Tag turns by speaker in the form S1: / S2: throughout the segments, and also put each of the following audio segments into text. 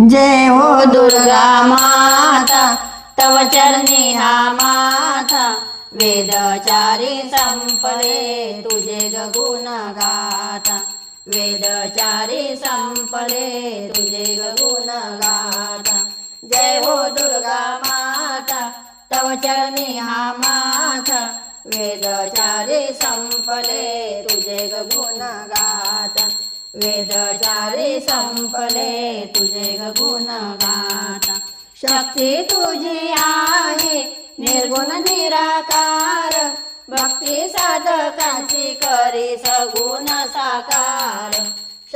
S1: जय हो दुर्गा माता तव चरणी हा माता वेदचारी संपले तुझे गुण वेदचारी संपले तुझे ग गुण जय हो दुर्गा माता तव चरणी हा माता वेदचारी संपले तुझे ग गुण वेदचारी संपले तुझे गुण गाता. शक्ती तुझी आहे निर्गुण निराकार. भक्ती साधकाची करी सगुण साकार.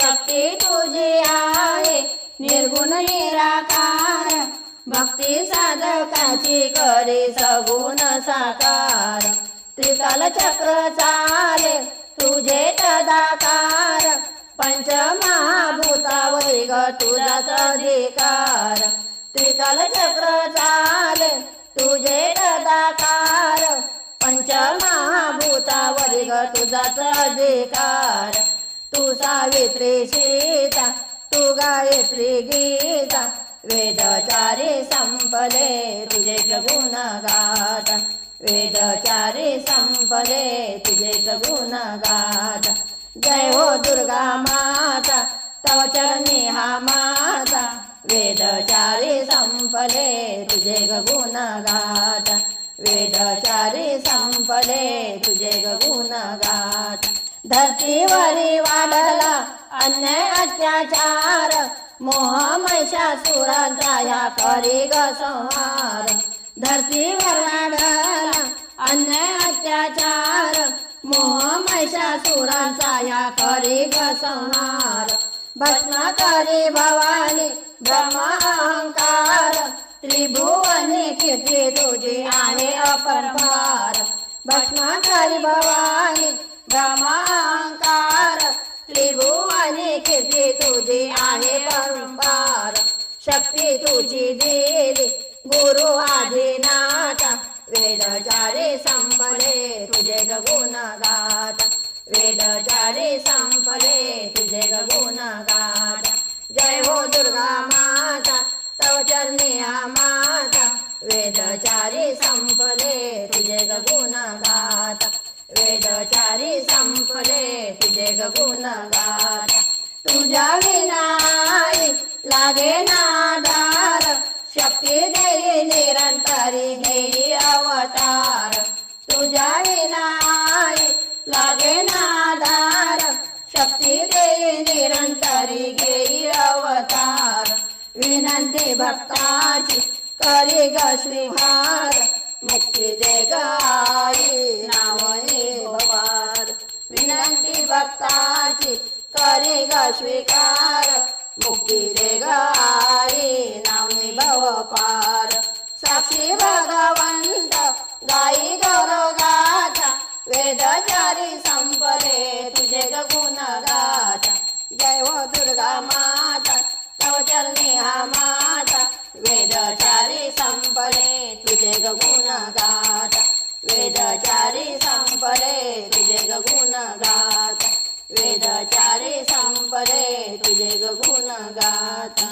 S1: शक्ती तुझी आहे निर्गुण निराकार. भक्ती साधकाची करी सगुण साकार. त्रिकाल चक्र चाले तुझे तदाकार. पंचमहाभूतावरी ग तुझाच अधिकार त्रिकाल चक्र चाले तुझे तदाकार. पंचमहाभूतावरी ग तुझाच अधिकार तू सावित्री सीता तू गायत्री गीता. वेदचारी संपले तुझे गुणगात वेदचारी संपले तुझे गुणगात जय हो दुर्गा माता तव चरणी हा माता वेदचारी संपले तुझे गुण गाता वेदचारी संपले तुझे गुण गाता धरतीवरी वाढला अन्याय अत्याचार मोह महिषासुराचा या करी ग संहार. धरतीवर वाढला अन्याय अत्याचार मोह महिषासुराचा या करी बसवणार. भस्म करी भवानी ब्रह्म अहंकार. त्रिभुवनी कीर्ती तुझी आहे अपरभार भस्म करी भवानी ब्रह्म अहंकार. त्रिभुवनी कीर्ती तुझी आहे परंपार. शक्ती तुझी दिली गुरु आदिनाथ. वेदचारी संपले तुझे गुण गात वेदचारी संपले तुझे गुण गात जय हो दुर्गा माता तव चरणी माता. वेद चारी संपले तुझे गुण गात वेदचारी संपले तुझे ग गुण गात तुझ्या विनाई लागे नादार शक्ती देई निरंतरी घेई अवतार. तुझ्या नाय लागे नादार शक्ती दे निरंतरी घेई अवतार. विनंती भक्ताची करी ग श्रीहार मुक्ती दे गाई नाव भवार. विनंती भक्ताची करी ग स्वीकार. मुक्ती दे गाई नावनी भव पार. साक्षी भगवंत गाई गौरव गाथा वेदचारी संपले तुझे ग गुण गाथा. जय हो दुर्गा माता तव हो चरणी हा माता. वेदचारी संपले तुझे ग गुण गाथा वेदचारी संपले तुझे ग गुण गाथा वेदचारी संपले तुझे ग गुण गाथा.